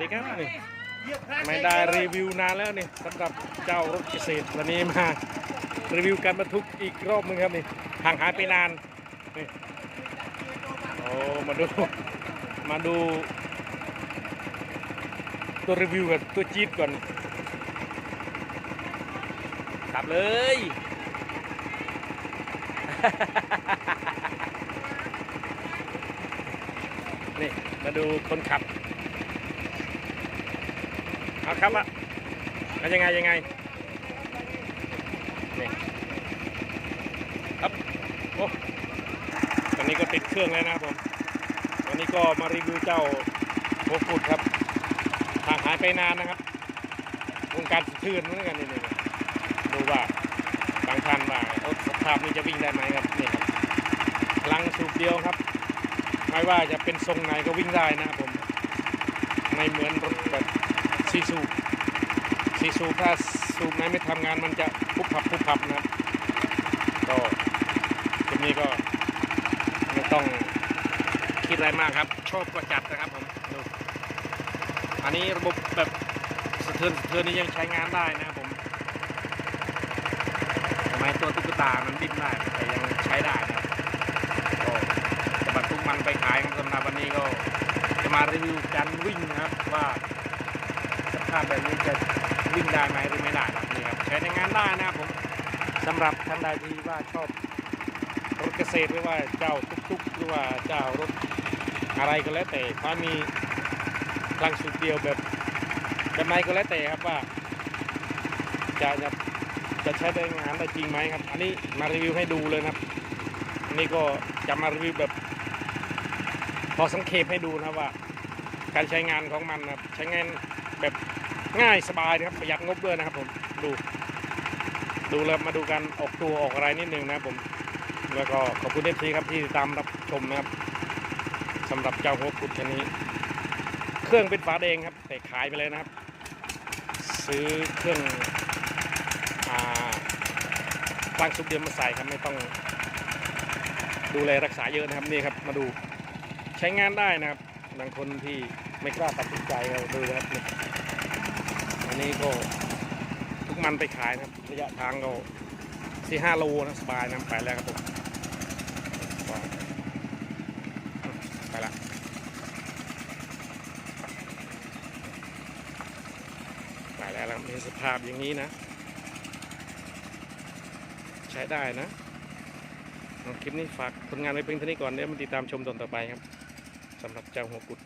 ดีครับนี่ไม่ได้รีวิวนานแล้วนี่สำหรับเจ้ารถเกษตรวันนี้มารีวิวการบรรทุกอีกรอบนึงครับนี่ห่างหายไปนานนี่โอ้มาดูมาดู ตัวรีวิวกับตัวจี๊ดก่อนขับเลยนี่มาดูคนขับ เอาครับอะแล้วยังไงยังไงนี่ครับโอ้ตอนนี้ก็ติดเครื่องแล้วนะครับผมวันนี้ก็มารีวิวเจ้าโคฟุดครับห่างหายไปนานนะครับวงการสะเทือนเหมือนกันนี่นี่ดูว่าบางท่านว่ารถสภาพนี้จะวิ่งได้ไหมครับนี่ครับพลังสูบเดียวครับไม่ว่าจะเป็นทรงไหนก็วิ่งได้นะครับผมไม่เหมือนรถแบบ ซีซูซีซูถ้าสูไหนไม่ทำงานมันจะพุบพับพุบพับนะครับก็ทีนี้ก็ไม่ต้องคิดอะไรมากครับ ชอบก็จัดนะครับผมดูอันนี้ระบบแบบสะเทือนสะเทือนนี่ยังใช้งานได้นะครับผมทำไมตัวตุ๊กตามันดิ้นได้แต่ยังใช้ได้นะครับก็จะบรรทุกมันไปขายครับสำหรับวันนี้ก็จะมารีวิวการวิ่งนะครับ ภาพแบบนี้จะวิ่งได้ไหมหรือไม่ได้ครับนี่ครับใช้ในงานได้นะครับผมสำหรับท่านใดที่ว่าชอบรถเกษตรหรือว่าเจ้าทุกๆหรือว่าเจ้ารถอะไรก็แล้วแต่ถ้ามีพลังสูบเดียวแบบแบบไหนก็แล้วแต่ครับว่าจะจะจะใช้ได้งานได้จริงไหมครับ อันนี้มารีวิวให้ดูเลยนะครับอันนี้ก็จะมารีวิวแบบ พอสังเกตให้ดูนะว่า การใช้งานของมันนะครับใช้งาน แบบง่ายสบายนะครับประหยัดงบด้วยนะครับผมดูดูแล้วมาดูการออกตัวออกอะไรนิดนึงนะครับผมแล้วก็ขอบคุณเอฟซีครับที่ติดตามรับชมนะครับสำหรับเจ้าหัวกุดชนนี้เครื่องเป็นฝาแดงครับ แต่ขายไปเลยนะครับ ซื้อเครื่องอ่าตั้งซุปเดียวมาใส่ครับไม่ต้องดูแลรักษาเยอะนะครับนี่ครับมาดูใช้งานได้นะครับบางคนที่ ไม่กล้าตัดสินใจเราดูนะครับอันนี้ก็ทุกมันไปขายนะครับ ระยะทางก็สี่ห้าโลนะสบายนะไปแล้วครับผมไปละไปแล้วครับมีสภาพอย่างนี้นะ ใช้ได้นะคลิปนี้ฝากผลงานไว้เพียงเท่านี้ก่อนเดี๋ยวมาติดตามชมตอนต่อไปครับสำหรับเจ้าหัวกุด